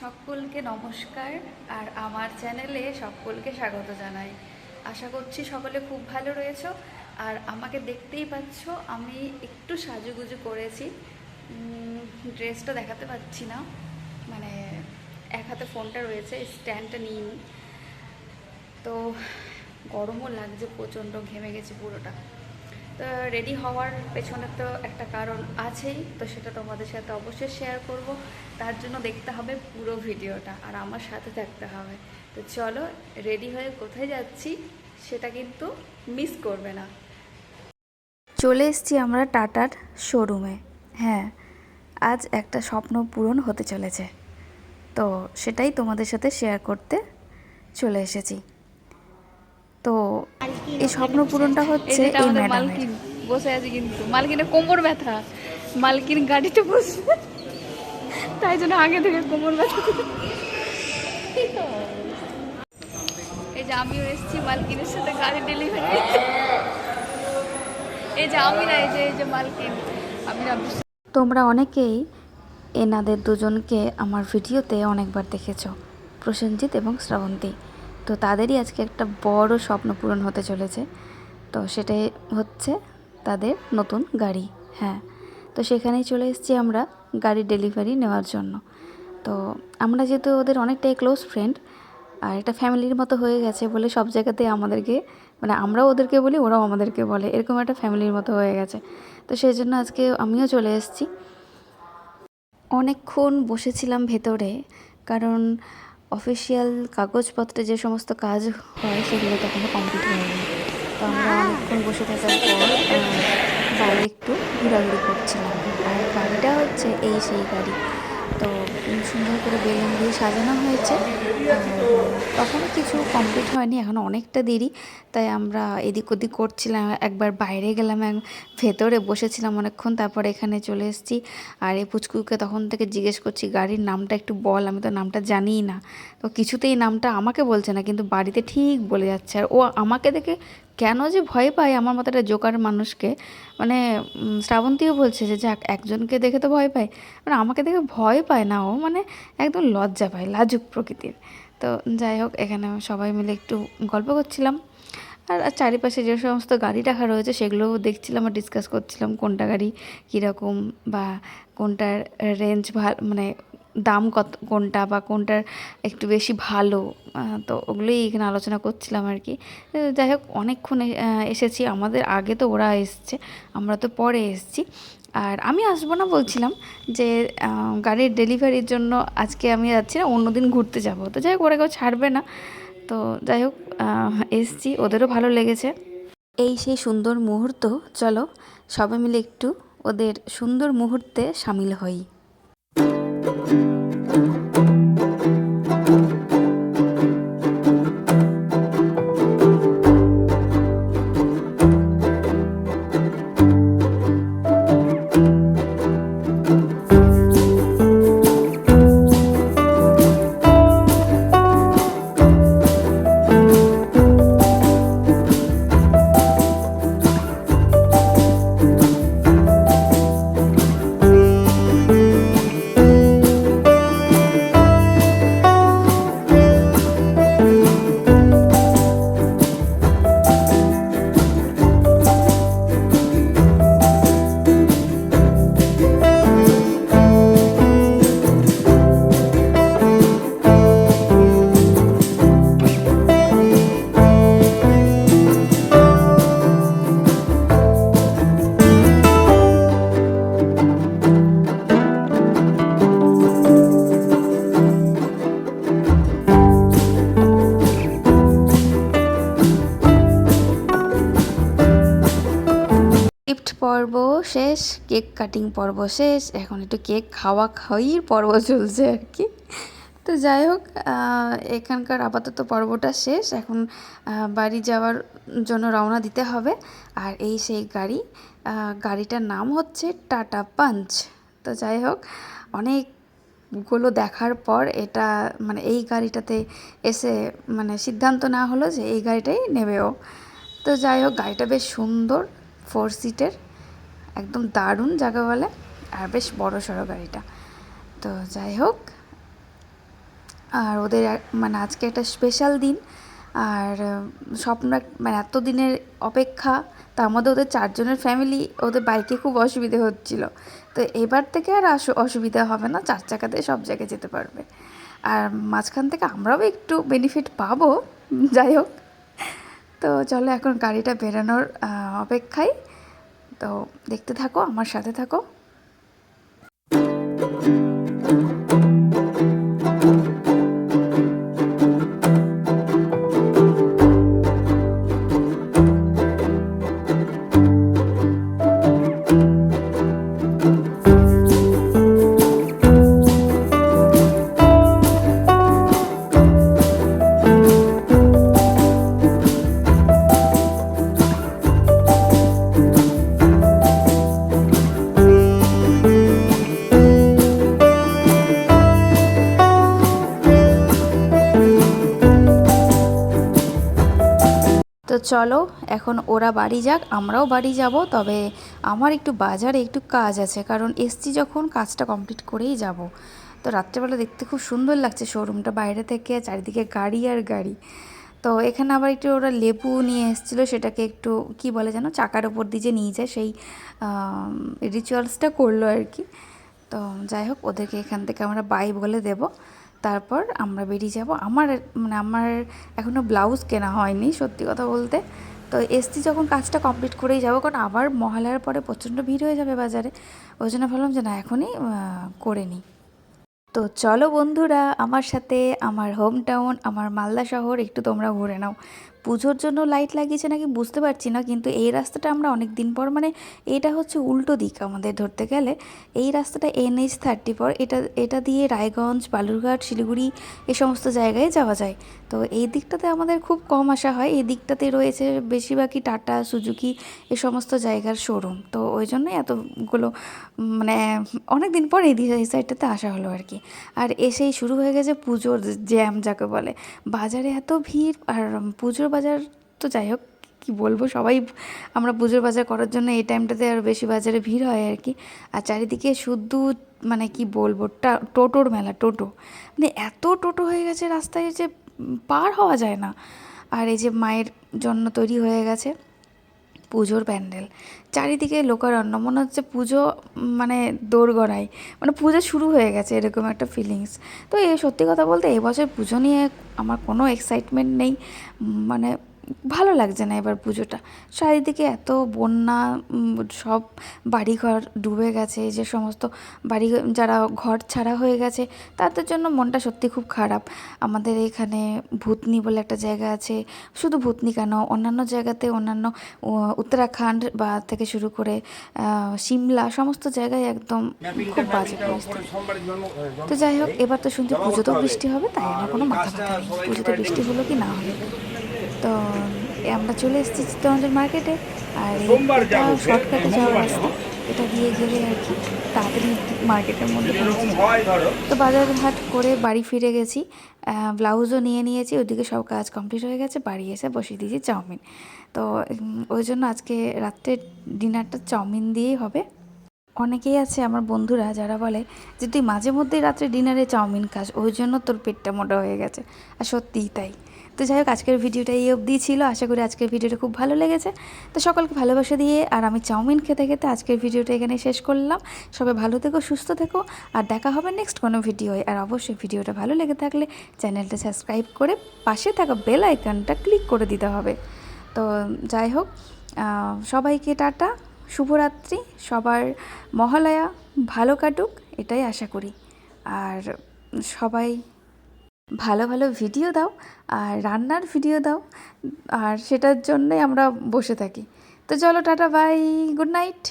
সকলকে নমস্কার আর আমার চ্যানেলে সকলকে স্বাগত জানাই। আশা করছি সকলে খুব ভালো রয়েছো আর আমাকে দেখতেই পাচ্ছ, আমি একটু সাজুগুজু করেছি। ড্রেসটা দেখাতে পাচ্ছি না মানে এক হাতে ফোনটা রয়েছে, স্ট্যান্ডটা নিইনি। তো গরমও লাগছে, প্রচণ্ড ঘেমে গেছে পুরোটা। তো রেডি হওয়ার পেছনে তো একটা কারণ আছেই, তো সেটা তোমাদের সাথে অবশ্যই শেয়ার করব। তার জন্য দেখতে হবে পুরো ভিডিওটা আর আমার সাথে থাকতে হবে। তো চলো রেডি হয়ে কোথায় যাচ্ছি সেটা কিন্তু মিস করবে না। চলে এসেছি আমরা টাটার শোরুমে হ্যাঁ আজ একটা স্বপ্ন পূরণ হতে চলেছে। তো সেটাই তোমাদের সাথে শেয়ার করতে চলে এসেছি। তো এই স্বপ্ন পূরণটা হচ্ছে এই মালকিন বসে আছে কিন্তু। মালকিনের কোমর ব্যথা। মালকিন গাড়িতে বসবে তাই জন্য আগে থেকে কোমর ব্যথা। এই যে আমিও এসেছি মালকিনের সাথে গাড়ি ডেলিভারি এই যে আমি না এই যে এই যে মালকিন। আমি তোমরা অনেকেই এনাদের দুজনকে আমার ভিডিওতে অনেকবার দেখেছ। প্রসেনজিৎ এবং শ্রাবন্তী। তো তাদেরই আজকে একটা বড় স্বপ্ন পূরণ হতে চলেছে। তো সেটাই হচ্ছে তাদের নতুন গাড়ি হ্যাঁ। তো সেখানেই চলে এসেছি আমরা গাড়ি ডেলিভারি নেওয়ার জন্য। তো আমরা যেহেতু ওদের অনেকটাই ক্লোজ ফ্রেন্ড আর এটা ফ্যামিলির মতো হয়ে গেছে বলে সব জায়গাতে আমাদেরকে মানে আমরাও ওদেরকে বলি, ওরাও আমাদেরকে বলে, এরকম একটা ফ্যামিলির মতো হয়ে গেছে। তো সেই জন্য আজকে আমিও চলে এসেছি। অনেকক্ষণ বসেছিলাম ভেতরে, কারণ অফিসিয়াল কাগজপত্রে যে সমস্ত কাজ হয় সেগুলো তখনও কমপ্লিট হয়নি। তো আমরা অনেকক্ষণ বসে থাকার পর বাইরে একটু ঘোরাঘুরি করছিলাম। আর গাড়িটা হচ্ছে এই সেই গাড়ি। সুন্দর করে বেলুন দিয়ে সাজানো হয়েছে। তখনও কিছু কমপ্লিট হয়নি এখনও অনেকটা দেরি। তাই আমরা এদিক ওদিক করছিলাম, একবার বাইরে গেলাম ভেতরে বসেছিলাম অনেকক্ষণ, তারপরে এখানে চলে এসেছি। আর এই পুচকুকে তখন থেকে জিজ্ঞেস করছি, গাড়ির নামটা একটু বল, আমি তো নামটা জানিই না। তো কিছুতেই নামটা আমাকে বলছে না, কিন্তু বাড়িতে ঠিক বলে যাচ্ছে। আর ও আমাকে দেখে কেন যে ভয় পায় আমার মতো একটা জোকার মানুষকে। মানে শ্রাবন্তীও বলছে যে, যাক, একজনকে দেখে তো ভয় পায়। মানে আমাকে দেখে ভয় পায় না ও। মানে একদম লজ্জা পায়, লাজুক প্রকৃতির। তো যাই হোক, এখানে সবাই মিলে একটু গল্প করছিলাম। আর চারিপাশে যে সমস্ত গাড়ি রাখা রয়েছে, সেগুলোও দেখছিলাম আর ডিসকাস করছিলাম কোনটা গাড়ি কীরকম বা কোনটার রেঞ্জ ভালো মানে দাম কত, কোনটা বা কোনটার একটু বেশি ভালো। তো ওগুলোই এখানে আলোচনা করছিলাম আর কি। যাই হোক, অনেকক্ষণ এসেছি। আমাদের আগে তো ওরা এসছে, আমরা তো পরে এসেছি। আর আমি আসব না বলছিলাম যে গাড়ির ডেলিভারির জন্য আজকে আমি যাচ্ছি না, অন্যদিন ঘুরতে যাব। তো যাই হোক, ওরা কেউ ছাড়বে না। তো যাই হোক এসছি, ওদেরও ভালো লেগেছে। এই সেই সুন্দর মুহূর্ত, চলো সবাই মিলে একটু ওদের সুন্দর মুহূর্তে সামিল হই। পর্ব শেষ, কেক কাটিং পর্ব শেষ, এখন একটু কেক খাওয়া খাওয়ির পর্ব চলছে আর কি। তো যাই হোক এখানকার আপাতত পর্বটা শেষ, এখন বাড়ি যাওয়ার জন্য রওনা দিতে হবে। আর এই সেই গাড়ি গাড়িটার নাম হচ্ছে টাটা পাঞ্চ। তো যাই হোক, অনেকগুলো দেখার পর এটা মানে এই গাড়িটাতে এসে মানে সিদ্ধান্ত না হলো যে এই গাড়িটাই নেবেও তো যাই হোক, গাড়িটা বেশ সুন্দর ফোর সিটের একদম দারুণ জায়গা বলে, আর বেশ বড় সড়ো গাড়িটা। তো যাই হোক, আর ওদের মানে আজকে একটা স্পেশাল দিন, আর স্বপ্ন মানে এত দিনের অপেক্ষা, তার মধ্যে ওদের চারজনের ফ্যামিলি ওদের বাইকে খুব অসুবিধে হচ্ছিল। তো এবার থেকে আর অসুবিধা হবে না, চার চাকাতে সব জায়গায় যেতে পারবে। আর মাঝখান থেকে আমরাও একটু বেনিফিট পাবো, যাই হোক। তো চলো এখন গাড়িটা বেরানোর অপেক্ষায়। তো দেখতে থাকো আমার সাথে থাকো। চলো, এখন ওরা বাড়ি যাক, আমরাও বাড়ি যাব। তবে আমার একটু বাজারে একটু কাজ আছে, কারণ এসছি যখন কাজটা কমপ্লিট করেই যাব। তো রাত্রেবেলা দেখতে খুব সুন্দর লাগছে শোরুমটা বাইরে থেকে, চারিদিকে গাড়ি আর গাড়ি। তো এখানে আবার একটু ওরা লেবু নিয়ে এসেছিল, সেটাকে একটু, কি বলে যেন, চাকার ওপর দিয়ে যে নিয়ে যায়, সেই রিচুয়ালসটা করল আর কি। তো যাই হোক, ওদেরকে এখান থেকে আমরা বাই বলে দেব। তারপর আমরা বেরিয়ে যাব। আমার মানে আমার এখনও ব্লাউজ কেনা হয়নি, সত্যি কথা বলতে। তো এসছি যখন কাজটা কমপ্লিট করেই যাব, কারণ আবার মহালয়ার পরে প্রচণ্ড ভিড় হয়ে যাবে বাজারে। ওই জন্য ভাবলাম যে না, এখনই করে নিই। তো চলো বন্ধুরা, আমার সাথে আমার হোম টাউন আমার মালদা শহর, একটু তোমরা ঘুরে নাও। পুজোর জন্য লাইট লাগিয়েছে নাকি বুঝতে পারছি না, কিন্তু এই রাস্তাটা আমরা অনেক দিন পর মানে এটা হচ্ছে উল্টো দিক আমাদের ধরতে গেলে। এই রাস্তাটা এনএইচ থার্টি ফোর এটা এটা দিয়ে রায়গঞ্জ, বালুরঘাট, শিলিগুড়ি এই সমস্ত জায়গায় যাওয়া যায়। তো এই দিকটাতে আমাদের খুব কম আসা হয়। এই দিকটাতে রয়েছে বেশিরভাগই টাটা, সুজুকি এ সমস্ত জায়গার শোরুম তো ওই জন্যই এতগুলো মানে অনেক দিন পর এই এই সাইডটাতে আসা হলো আর কি। আর এসেই শুরু হয়ে গেছে পুজোর জ্যাম যাকে বলে। বাজারে এত ভিড় আর পুজোর বাজার তো যাই হোক, কি বলব, সবাই আমরা পুজোর বাজার করার জন্য এই টাইমটাতে আর বেশি বাজারে ভিড় হয় আর কি। আর চারিদিকে শুদ্ধ মানে কি বলব টোটোর মেলা, টোটো। মানে এত টোটো হয়ে গেছে রাস্তায় যে পার হওয়া যায় না। আর এই যে মায়ের জন্য তৈরি হয়ে গেছে পুজোর প্যান্ডেল। চারিদিকে লোকারণ্য, মনে হচ্ছে পুজো মানে দোরগড়ায়। মানে পুজো শুরু হয়ে গেছে, এরকম একটা ফিলিংস তো এই সত্যি কথা বলতে, এবছর পুজো নিয়ে আমার কোনো এক্সাইটমেন্ট নেই। মানে ভালো লাগছে না এবার পুজোটা। চারিদিকে এত বন্যা সব বাড়িঘর ডুবে গেছে যে সমস্ত বাড়ি, যারা ঘর ছাড়া হয়ে গেছে, তাদের জন্য মনটা সত্যি খুব খারাপ। আমাদের এখানে ভূতনি বলে একটা জায়গা আছে, শুধু ভূতনি কেন? অন্যান্য জায়গাতে অন্যান্য উত্তরাখণ্ড বা থেকে শুরু করে সিমলা, সমস্ত জায়গায় একদম খুব বাজে পরিস্থিতি। তো যাই হোক, এবার তো শুনছি পুজোতেও বৃষ্টি হবে, তাই আমার কোনো মাথা পুজোতে বৃষ্টি হলো কি না হলো? তো আমরা চলে এসেছি চিত্তরঞ্জন মার্কেটে আর এটা শর্টকাটে যাওয়ার রাস্তা। এটা দিয়ে গেলে আর কি তাড়াতাড়ি মার্কেটের মধ্যে তো বাজার হাট করে বাড়ি ফিরে গেছি। ব্লাউজও নিয়ে নিয়েছি ওদিকে সব কাজ কমপ্লিট হয়ে গেছে বাড়ি এসে বসিয়ে দিয়েছি চাউমিন। তো ওই জন্য আজকে রাত্রে ডিনারটা চাউমিন দিয়েই হবে। অনেকেই আছে আমার বন্ধুরা যারা বলে যে তুই মাঝে মধ্যেই রাত্রে ডিনারে চাউমিন খাস ওই জন্য তোর পেটটা মোটা হয়ে গেছে। আর সত্যিই তাই। তো যাই হোক, আজকের ভিডিওটা এই অবধি ছিল। আশা করি আজকের ভিডিওটা খুব ভালো লেগেছে। তো সকলকে ভালোবাসা দিয়ে আর আমি চাউমিন খেতে খেতে আজকের ভিডিওটা এখানে শেষ করলাম। সবাই ভালো থেকো, সুস্থ থেকো আর দেখা হবে নেক্সট কোনো ভিডিওয়। আর অবশ্যই ভিডিওটা ভালো লেগে থাকলে চ্যানেলটা সাবস্ক্রাইব করে পাশে থাকা বেল আইকনটা ক্লিক করে দিতে হবে। তো যাই হোক সবাইকে টাটা, শুভরাত্রি, সবার মহালয়া ভালো কাটুক, এটাই আশা করি। আর সবাই ভালো ভালো ভিডিও দাও আর রান্নার ভিডিও দাও আর সেটার জন্যই আমরা বসে থাকি। তো চলো টাটা, বাই, গুড নাইট।